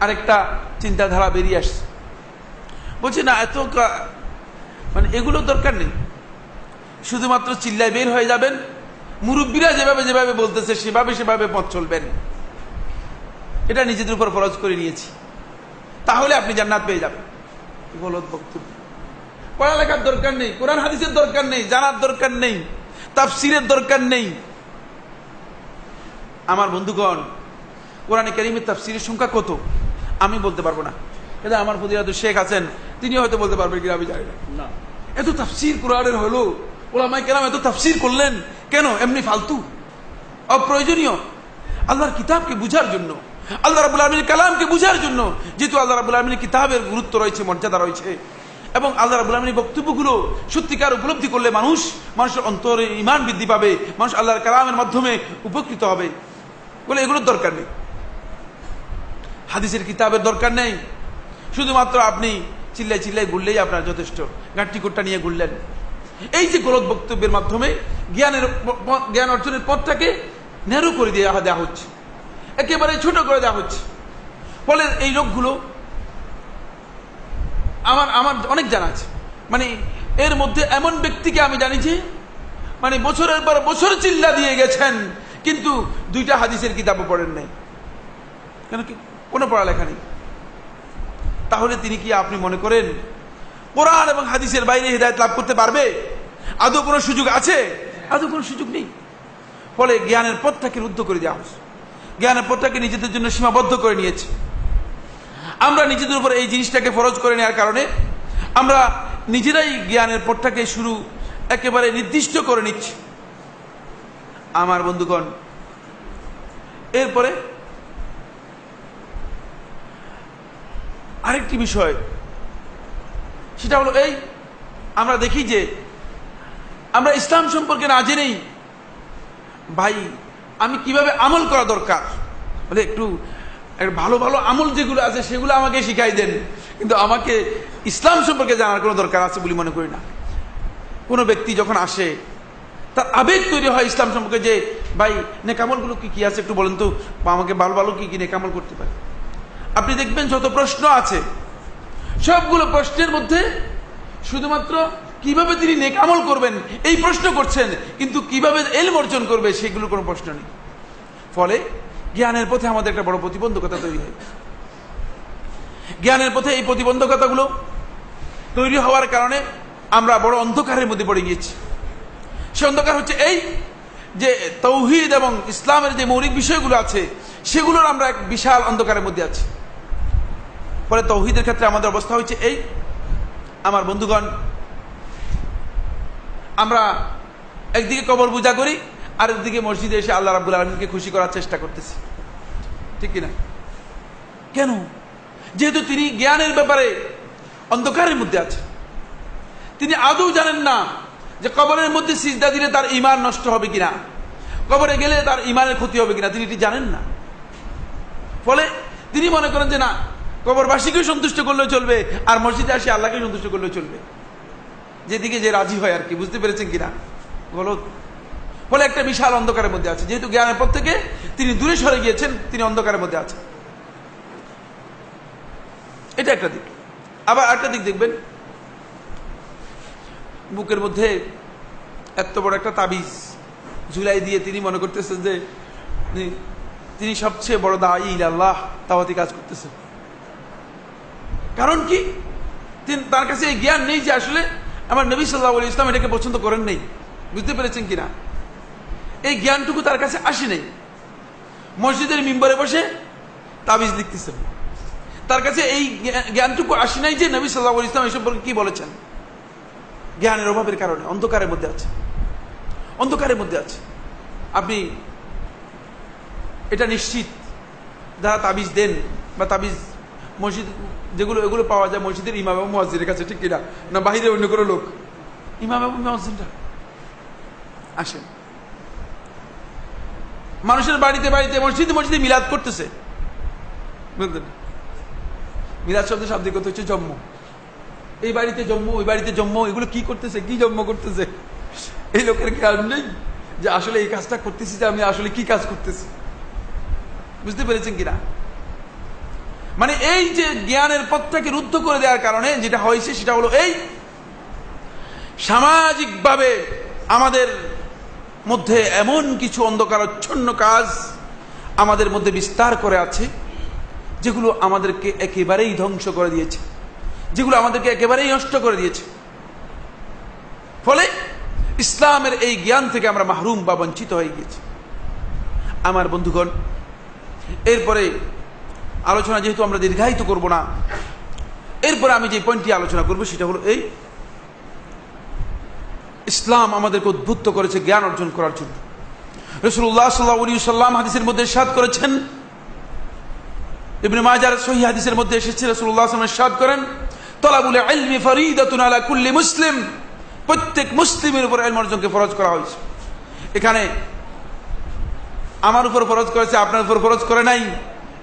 আরেকটা চিন্তাধারা বেরিয়ে আসছে। বলছি, না, এত মানে এগুলো দরকার নেই। শুধুমাত্র চিল্লায় বের হয়ে যাবেন। মুরব্বীরা যেভাবে যেভাবে বলতেছে, সেভাবে সেভাবে পথ চলবেন। এটা নিজেদের উপর ফরজ করে নিয়েছি। তাহলে আপনি জান্নাত পেয়ে যাবেন। গলত বক্তব্য। পড়ালেখার দরকার নেই, কোরআন হাদিসের দরকার নেই, জানার দরকার নেই, তাফসিরের দরকার নেই। আমার বন্ধুগণ, কোরআনে কারিমের তাফসিরের সংখ্যা কত? আমি বলতে পারব না। এটা আমার ফদিরাত শেখ আছেন তিনি হয়তো বলতে পারবেন কিনা আমি জানি না। না। এত তাফসির কোরআনের হলো ওলামাই কেরাম এত তাফসির করলেন কেন? এমনি ফালতু। অপ্রয়োজনীয়। আল্লাহর কিতাবকে বুঝার জন্য। আল্লাহ রাবুল আলমীর কালামকে বুঝার জন্য। যেহেতু আল্লাহ রাবুল আলমীর কিতাবের গুরুত্ব রয়েছে মর্যাদা রয়েছে। এবং আল্লাহ রাবুল আলমীর বক্তব্যগুলো সত্যিকার উপলব্ধি করলে মানুষ মানুষের অন্তরে ইমান বৃদ্ধি পাবে মানুষ আল্লাহর কালামের মাধ্যমে উপকৃত হবে। বলে এগুলোর দরকার নেই। হাদিসের কিতাবের দরকার নেই। শুধুমাত্র আপনি চিল্লাই চিল্লাই ঘুরলেই আপনার যথেষ্ট। গাঁটটি কোটটা নিয়ে ঘুরলেন। এই যে গলত বক্তব্যের মাধ্যমে জ্ঞানের জ্ঞান অর্জনের পথটাকে নেরু করে দেওয়া দেওয়া হচ্ছে। একেবারে ছোট করে দেওয়া হচ্ছে। ফলে এই রোগগুলো আমার আমার অনেক জানা আছে। মানে এর মধ্যে এমন ব্যক্তিকে আমি জানি যে মানে বছরের পর বছর চিল্লা দিয়ে গেছেন, কিন্তু দুইটা হাদিসের কিতাবও পড়েন নাই। কেন কি? কোনো পড়ালেখা নেই। তাহলে তিনি কি আপনি মনে করেন কোরআন এবং হাদিসের বাইরে হৃদায়ত লাভ করতে পারবে? আদৌ কোনো সুযোগ আছে? আদৌ কোনো সুযোগ নেই। ফলে জ্ঞানের পথটাকে রুদ্ধ করে দেওয়া হচ্ছে জ্ঞানের পথটাকে নিজেদের জন্য সীমাবদ্ধ করে নিয়েছে। আমরা নিজেদের উপর এই জিনিসটাকে ফরজ করে নেওয়ার কারণে আমরা নিজেরাই জ্ঞানের পথটাকে শুরু একেবারে নির্দিষ্ট করে নিচ্ছি। আমার বন্ধুগণ, এরপরে আরেকটি বিষয়, সেটা হলো এই, আমরা দেখি যে আমরা ইসলাম সম্পর্কে না জেনেই ভাই, আমি কীভাবে আমল করা দরকার? বলে একটু ভালো ভালো আমল যেগুলো আছে সেগুলো আমাকে শিখাই দেন। কিন্তু আমাকে ইসলাম সম্পর্কে জানার কোনো দরকার আছে বলে মনে করি না। কোনো ব্যক্তি যখন আসে, তার আবেগ তৈরি হয় ইসলাম সম্পর্কে যে, ভাই, নেকামলগুলো কি কি আছে একটু বলেন তো? আমাকে ভালো ভালো কি কি নেকামল করতে পারে? আপনি দেখবেন যত প্রশ্ন আছে, সবগুলো প্রশ্নের মধ্যে শুধুমাত্র কীভাবে তিনি নেকামল করবেন, এই প্রশ্ন করছেন, কিন্তু কীভাবে এলম অর্জন করবে সেগুলো কোনো প্রশ্ন নেই। ফলে জ্ঞানের পথে আমাদের একটা বড় প্রতিবন্ধকতা তৈরি হয়। জ্ঞানের পথে এই প্রতিবন্ধকতাগুলো তৈরি হওয়ার কারণে আমরা বড় অন্ধকারের মধ্যে পড়ে গিয়েছি। সে অন্ধকার হচ্ছে এই যে তৌহিদ এবং ইসলামের যে মৌলিক বিষয়গুলো আছে, সেগুলোর আমরা এক বিশাল অন্ধকারের মধ্যে আছি। ফলে তৌহিদের ক্ষেত্রে আমাদের অবস্থা হয়েছে এই। আমার বন্ধুগণ, আমরা একদিকে কবর পূজা করি, আর একদিকে মসজিদে এসে আল্লাহ রাবুল আলমীকে খুশি করার চেষ্টা করতেছি। ঠিক কিনা? কেন? যেহেতু তিনি জ্ঞানের ব্যাপারে অন্ধকারের মধ্যে আছে তিনি আদৌ জানেন না যে কবরের মধ্যে সিজদা দিলে তার ইমান নষ্ট হবে কিনা। কবরে গেলে তার ইমানের ক্ষতি হবে কিনা, তিনি এটি জানেন না। ফলে তিনি মনে করেন যে না কবরবাসীকেও সন্তুষ্ট করলেও চলবে, আর মসজিদে আসে আল্লাহকে সন্তুষ্ট করলেও চলবে। যেদিকে যে রাজি হয় আর কি, বুঝতে পেরেছেন কিনা? বলো। ফলে একটা বিশাল অন্ধকারের মধ্যে আছে। যেহেতু জ্ঞানের পর থেকে তিনি দূরে সরে গিয়েছেন, তিনি অন্ধকারের মধ্যে আছেন। এটা একটা দিক। আবার একটা দিক দেখবেন। বুকের মধ্যে এত বড় একটা তাবিজ ঝুলাই দিয়ে তিনি মনে করতেছেন যে তিনি- সবচেয়ে বড় দায়ী আল্লাহ তাওয়াতি কাজ করতেছেন। কারণ কি? তিনি তার কাছে এই জ্ঞান নেই যে আসলে আমার নবী সাল্লাহ ইসলাম এটাকে পছন্দ করেন নেই। বুঝতে পেরেছেন কিনা? এই জ্ঞানটুকু তার কাছে আসে নেই। মসজিদের মিম্বরে বসে তাবিজ লিখতেছেন। তার কাছে এই জ্ঞানটুকু আসে নাই যে নবী সাল্লাহ ইসলাম এই সম্পর্কে কি বলেছেন। জ্ঞানের অভাবের কারণে, অন্ধকারের মধ্যে আছে। অন্ধকারের মধ্যে আছে। আপনি এটা নিশ্চিত, যারা তাবিজ দেন বা তাবিজ মসজিদ, যেগুলো, এগুলো পাওয়া যায় মসজিদের ইমাম এবং মসজিদের কাছে, ঠিক কিনা? না, বাহিরে অন্য কোনো লোক? ইমাম এবং মসজিদটা আসেন। মানুষের বাড়িতে বাড়িতে, মসজিদে মসজিদে মিলাদ করতেছে। বুঝলেন? মিলাদ শব্দ শাব্দিক কথা হচ্ছে জন্ম এই বাড়িতে জন্ম ওই বাড়িতে জন্ম এগুলো কি করতেছে? কি জন্ম করতেছে? এই লোকের খেয়াল নেই যে আসলে এই কাজটা করতেছি যে আমি আসলে কি কাজ করতেছি। বুঝতে পেরেছেন কিনা? মানে এই যে জ্ঞানের পথটাকে রুদ্ধ করে দেওয়ার কারণে যেটা হয়েছে, সেটা হলো এই সামাজিকভাবে আমাদের মধ্যে এমন কিছু অন্ধকারচ্ছন্ন কাজ আমাদের মধ্যে বিস্তার করে আছে, যেগুলো আমাদেরকে একেবারেই ধ্বংস করে দিয়েছে, যেগুলো আমাদেরকে একেবারেই নষ্ট করে দিয়েছে। ফলে ইসলামের এই জ্ঞান থেকে আমরা মাহরুম বা বঞ্চিত হয়ে গিয়েছি। আমার বন্ধুগণ, এরপরে আলোচনা যেহেতু আমরা দীর্ঘায়িত করব না, এরপরে আমি যে পয়েন্টটি আলোচনা করব সেটা হলো এই, ইসলাম আমাদেরকে উদ্বুদ্ধ করেছে জ্ঞান অর্জন করার জন্য। রসুল্লাহ সাল্লাহ সাল্লাম হাদিসের মধ্যে সাদ করেছেন। ইবনে মাজার সহি হাদিসের মধ্যে এসেছে রসুল্লাহ সাদ করেন, তলাবুল ইলমি ফরিদাতুন আলা কুল্লি মুসলিম। প্রত্যেক মুসলিমের উপর ইলম অর্জনকে ফরজ করা হয়েছে। এখানে আমার উপর ফরজ করেছে, আপনার উপর ফরজ করে নাই।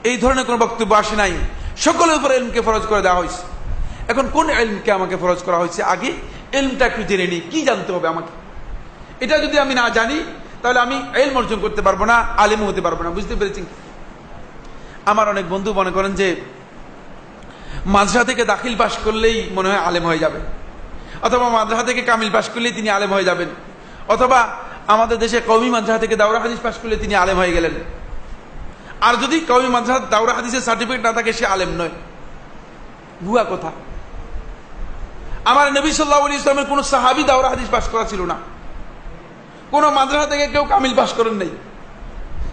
এই ধরনের কোনো বক্তব্য আসে নাই। সকলের উপর এলমকে ফরজ করে দেওয়া হয়েছে। এখন কোন এলমকে আমাকে ফরজ করা হয়েছে আগে? এলমটা একটু জেনে নিই, কি জানতে হবে আমাকে? এটা যদি আমি না জানি, তাহলে আমি এলম অর্জন করতে পারব না, আলেম হতে পারব না, বুঝতে পেরেছি আমার অনেক বন্ধু মনে করেন যে, মাদ্রাসা থেকে দাখিল পাশ করলেই মনে হয় আলেম হয়ে যাবে। অথবা মাদ্রাসা থেকে কামিল পাশ করলেই তিনি আলেম হয়ে যাবেন। অথবা আমাদের দেশে কৌমি মাদ্রাসা থেকে দাউরা হাদিস পাশ করলে তিনি আলেম হয়ে গেলেন। আর যদি কৌমি মাদ্রাসা দাউরা হাদিসের সার্টিফিকেট না থাকে, সে আলেম নয়। ভুয়া কথা। আমার নবী সাল্লাহ ইসলামের কোন সাহাবি দাউরা হাদিস পাশ করা ছিল না। কোন মাদ্রাসা থেকে কেউ কামিল পাশ করেন নাই।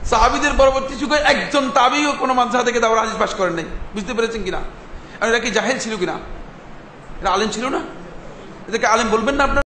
সাহাবিদের পরবর্তী যুগে একজন তাবিও কোনো মাদ্রাসা থেকে দাউরা হাদিস পাশ করেন নাই। বুঝতে পেরেছেন কিনা? আর এরা কি জাহেল ছিল কিনা? এরা আলেম ছিল না? এদেরকে আলেম বলবেন না আপনার?